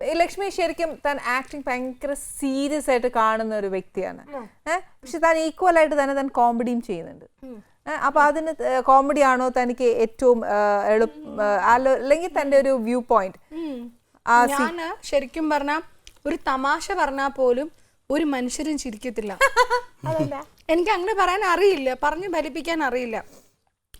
ലക്ഷ്മി ശരിക്കും താൻ ആക്ടിങ് ഭയങ്കര സീരിയസ് ആയിട്ട് കാണുന്ന ഒരു വ്യക്തിയാണ്. ഏഹ് പക്ഷെ താൻ ഈക്വൽ ആയിട്ട് തന്നെ താൻ കോമഡിയും ചെയ്യുന്നുണ്ട്. അപ്പൊ അതിന് കോമഡി ആണോ തനിക്ക് ഏറ്റവും എളുപ്പം അല്ലെങ്കിൽ തന്റെ ഒരു വ്യൂ പോയിന്റ് ഞാൻ ശരിക്കും പറഞ്ഞ ഒരു തമാശ പറഞ്ഞാൽ പോലും ഒരു മനുഷ്യരും ചിരിക്കത്തില്ല. എനിക്ക് അങ്ങനെ പറയാൻ അറിയില്ല. പറഞ്ഞു ഫലിപ്പിക്കാൻ അറിയില്ല.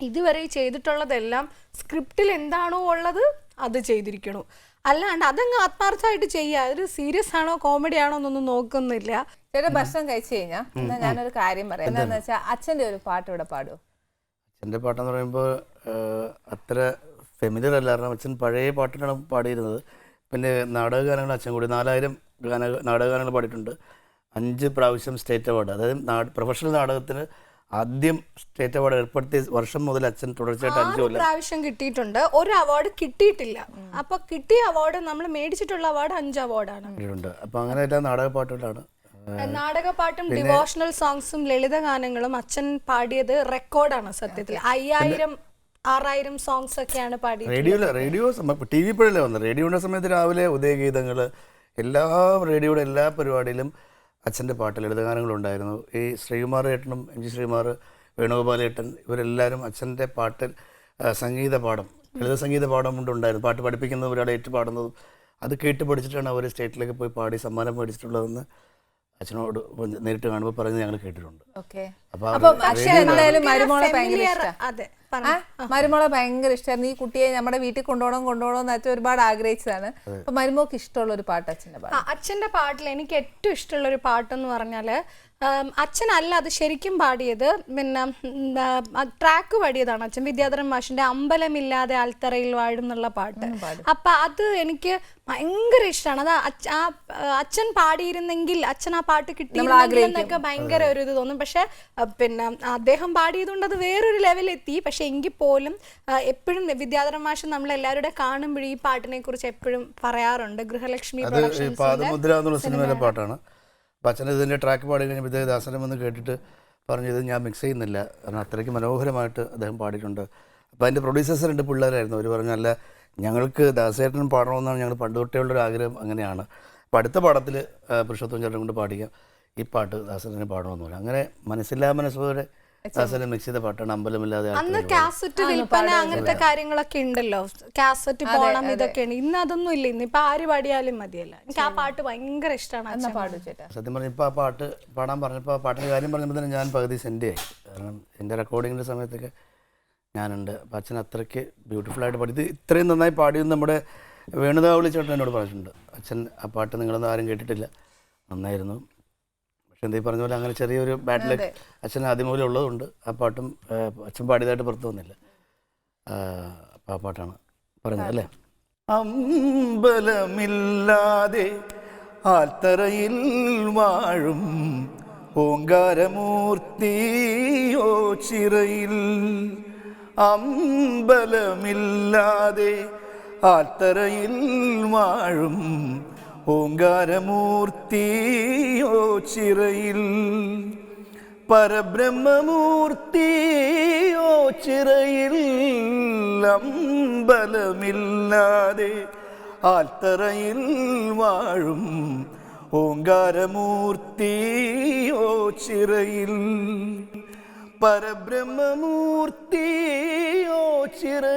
ഇതുവരെ ചെയ്തിട്ടുള്ളതെല്ലാം സ്ക്രിപ്റ്റിൽ എന്താണോ ഉള്ളത് അത് ചെയ്തിരിക്കണു. അല്ലാണ്ട് അതങ്ങ് ആത്മാർത്ഥമായിട്ട് ചെയ്യുക അതൊരു സീരിയസ് ആണോ കോമഡി ആണോ എന്നൊന്നും നോക്കുന്നില്ല. ചേട്ടാ ഭക്ഷണം കഴിച്ചു കഴിഞ്ഞാ എന്നാ ഞാനൊരു കാര്യം പറയാം. എന്താന്ന് വെച്ചാൽ അച്ഛന്റെ ഒരു പാട്ട് ഇവിടെ പാടുമോ അച്ഛന്റെ പാട്ടെന്ന് പറയുമ്പോൾ അത്ര ഫെമിലിയർ അല്ല. കാരണം അച്ഛൻ പഴയ പാട്ടിനാണ് പാടിയിരുന്നത്. പിന്നെ നാടക ഗാനങ്ങൾ അച്ഛൻ കൂടി നാലായിരം ഗാന നാടക ഗാനങ്ങൾ പാടിയിട്ടുണ്ട്. അഞ്ച് പ്രാവശ്യം സ്റ്റേറ്റ് അവാർഡ്. അതായത് പ്രൊഫഷണൽ നാടകത്തിന് ആദ്യം സ്റ്റേറ്റ് അവാർഡ് ഏർപ്പെടുത്തിയ വർഷം മുതൽ അച്ഛൻ തുടർച്ചയായിട്ട് അഞ്ചു കൊല്ലം പ്രാവശ്യം കിട്ടിയിട്ടുണ്ട്. ഒരു അവാർഡ് കിട്ടിയിട്ടില്ല. അപ്പൊ കിട്ടിയ അവാർഡ് നമ്മൾ മേടിച്ചിട്ടുള്ള അവാർഡ് അഞ്ച് അവാർഡാണ്. കിട്ടിയിട്ടുണ്ട്. അപ്പോൾ അങ്ങനെ എല്ലാ നാടക പാട്ടുകളാണ് നാടകപാട്ടും ഡിവോഷണൽ സോങ്സും ലളിത ഗാനങ്ങളും അച്ഛൻ പാടിയത് റെക്കോർഡാണ് സത്യത്തിൽ. അയ്യായിരം ആറായിരം സോങ്സ് ഒക്കെയാണ് പാടിയത് റേഡിയോയിൽ റേഡിയോ ടി വി പഴയ വന്നത്? റേഡിയോയുടെ സമയത്ത് രാവിലെ ഉദയഗീതങ്ങൾ എല്ലാ റേഡിയോയുടെ എല്ലാ പരിപാടിയിലും അച്ഛന്റെ പാട്ട് ലളിതഗാനങ്ങളുണ്ടായിരുന്നു ഈ ശ്രീകുമാർ ഏട്ടനും എം ജി ശ്രീകുമാർ വേണുഗോപാൽ ഏട്ടൻ ഇവരെല്ലാവരും അച്ഛന്റെ പാട്ടിൽ സംഗീത പാഠം ലളിത സംഗീത പാഠം കൊണ്ടുണ്ടായിരുന്നു. പാട്ട് പഠിപ്പിക്കുന്നതും ഒരാളെ ഏറ്റു പാടുന്നതും അത് കേട്ട് പഠിച്ചിട്ടാണ് അവർ സ്റ്റേറ്റിലേക്ക് പോയി പാടി സമ്മാനം മേടിച്ചിട്ടുള്ളതെന്ന് അച്ഛനോട് നേരിട്ട് കാണുമ്പോൾ പറഞ്ഞ് ഞങ്ങൾ കേട്ടിട്ടുണ്ട്. ഓക്കെ. അപ്പോൾ അതെ. മരുമോളെ ഭയങ്കര ഇഷ്ടമായിരുന്നു ഈ കുട്ടിയെ നമ്മുടെ വീട്ടിൽ കൊണ്ടുപോകണം കൊണ്ടുപോകണം എന്ന് അച്ഛൻ ഒരുപാട് ആഗ്രഹിച്ചതാണ്. അപ്പൊ മരുമോക്ക് ഇഷ്ടമുള്ള ഒരു പാട്ട് അച്ഛന്റെ പാട്ട്. അച്ഛന്റെ പാട്ടിൽ എനിക്ക് ഏറ്റവും ഇഷ്ടമുള്ള ഒരു പാട്ട് എന്ന് പറഞ്ഞാൽ അച്ഛനല്ല അത് ശരിക്കും പാടിയത്. പിന്നെ ട്രാക്ക് പാടിയതാണ് അച്ഛൻ. വിദ്യാധരൻ മാഷിന്റെ അമ്പലമില്ലാതെ ആൽത്തറയിൽ വാഴുന്നുള്ള പാട്ട്. അപ്പൊ അത് എനിക്ക് ഭയങ്കര ഇഷ്ടമാണ് അത് ആ ആ, അച്ഛൻ പാടിയിരുന്നെങ്കിൽ അച്ഛൻ ആ പാട്ട് കിട്ടിയിരുന്നെങ്കിൽ എന്നൊക്കെ ഭയങ്കര ഒരു ഇത് തോന്നും. പക്ഷെ പിന്നെ അദ്ദേഹം പാടിയതുകൊണ്ട് അത് വേറൊരു ലെവലെത്തി പക്ഷെ എങ്കിൽ പോലും എപ്പോഴും വിദ്യാധരൻ മാഷ് നമ്മൾ എല്ലാവരുടെ കാണുമ്പോഴും ഈ പാട്ടിനെ കുറിച്ച് എപ്പോഴും പറയാറുണ്ട്. ഗൃഹലക്ഷ്മി പാദമുദ്ര എന്നുള്ള സിനിമയിലെ പാട്ടാണ്. അപ്പം അച്ഛൻ ഇതിന്റെ ട്രാക്ക് പാടി കഴിഞ്ഞപ്പോൾ ഇദ്ദേഹം ദാസനം വന്ന് കേട്ടിട്ട് പറഞ്ഞു ഇത് ഞാൻ മിക്സ് ചെയ്യുന്നില്ല. കാരണം അത്രയ്ക്ക് മനോഹരമായിട്ട് അദ്ദേഹം പാടിയിട്ടുണ്ട്. അപ്പോൾ അതിന്റെ പ്രൊഡ്യൂസേഴ്സ് രണ്ട് പിള്ളേരായിരുന്നു. അവർ പറഞ്ഞു അല്ല ഞങ്ങൾക്ക് ദാസേട്ടൻ പാടണമെന്നാണ് ഞങ്ങൾ പണ്ട് തൊട്ടേ ഉള്ളൊരു ആഗ്രഹം. അങ്ങനെയാണ്. അപ്പോൾ അടുത്ത പാടത്തിൽ പുരുഷോത്തം ചേട്ടൻ കൊണ്ട് പാടിക്കാം. ഈ പാട്ട് ദാസേട്ടനെ പാടണമെന്ന് പറഞ്ഞു. അങ്ങനെ മനസ്സില്ലാ മനസ്സോടെ ദാസനെ മിക്സ് ചെയ്ത പാട്ടാണ് അമ്പലമില്ലാതെ അന്ന് കാസറ്റ് വിൽപ്പന അങ്ങനത്തെ കാര്യങ്ങളൊക്കെ ഉണ്ടല്ലോ. കാസറ്റ് പോണം ഇതൊക്കെയാണ്. ഇന്ന് അതൊന്നും ഇല്ല. ഇന്ന് ഇപ്പൊ ആര് പാടിയാലും മതിയല്ല. എനിക്ക് ആ പാട്ട് ഭയങ്കര ഇഷ്ടമാണ് സത്യം പറഞ്ഞ ഇപ്പൊ ആ പാട്ട് പാടാൻ പറഞ്ഞപ്പോ ആ പാട്ടിന്റെ കാര്യം പറഞ്ഞപ്പോൾ തന്നെ ഞാൻ പകുതി സെൻഡ് ആയി. കാരണം എന്റെ റെക്കോർഡിങ്ങിന്റെ സമയത്തൊക്കെ ഞാനുണ്ട്. അപ്പം അച്ഛൻ അത്രയ്ക്ക് ബ്യൂട്ടിഫുൾ ആയിട്ട് പാടി. ഇത് ഇത്രയും നന്നായി പാടിയെന്ന് നമ്മുടെ വേണുതാവളി ചേട്ടൻ എന്നോട് പറഞ്ഞിട്ടുണ്ട്. അച്ഛൻ ആ പാട്ട് നിങ്ങളൊന്നും ആരും കേട്ടിട്ടില്ല. നന്നായിരുന്നു. പക്ഷെ എന്താ പറഞ്ഞ പോലെ അങ്ങനെ ചെറിയൊരു ബാഡ് ലക്ക് അച്ഛൻ ആദ്യം മുതലേ ഉള്ളതുകൊണ്ട് ആ പാട്ടും അച്ഛൻ പാടിയതായിട്ട് പുറത്തു വന്നില്ല. അപ്പം ആ പാട്ടാണ് പറഞ്ഞത് അല്ലേ? അമ്പലമില്ലാതെ ആൽത്തറയിൽ വാഴും ഓങ്കാരമൂർത്തിയോ ചിറയിൽ. അമ്പലമില്ലാതെ ആൽത്തറയിൽ വാഴും ഓങ്കാരമൂർത്തിയോ ചിറയിൽ. പരബ്രഹ്മമൂർത്തിയോ ചിറയിൽ. അമ്പലമില്ലാതെ ആൽത്തറയിൽ വാഴും ഓങ്കാരമൂർത്തിയോ ചിറയിൽ. പരബ്രഹ്മമൂർത്തിയോ ചിറയിൽ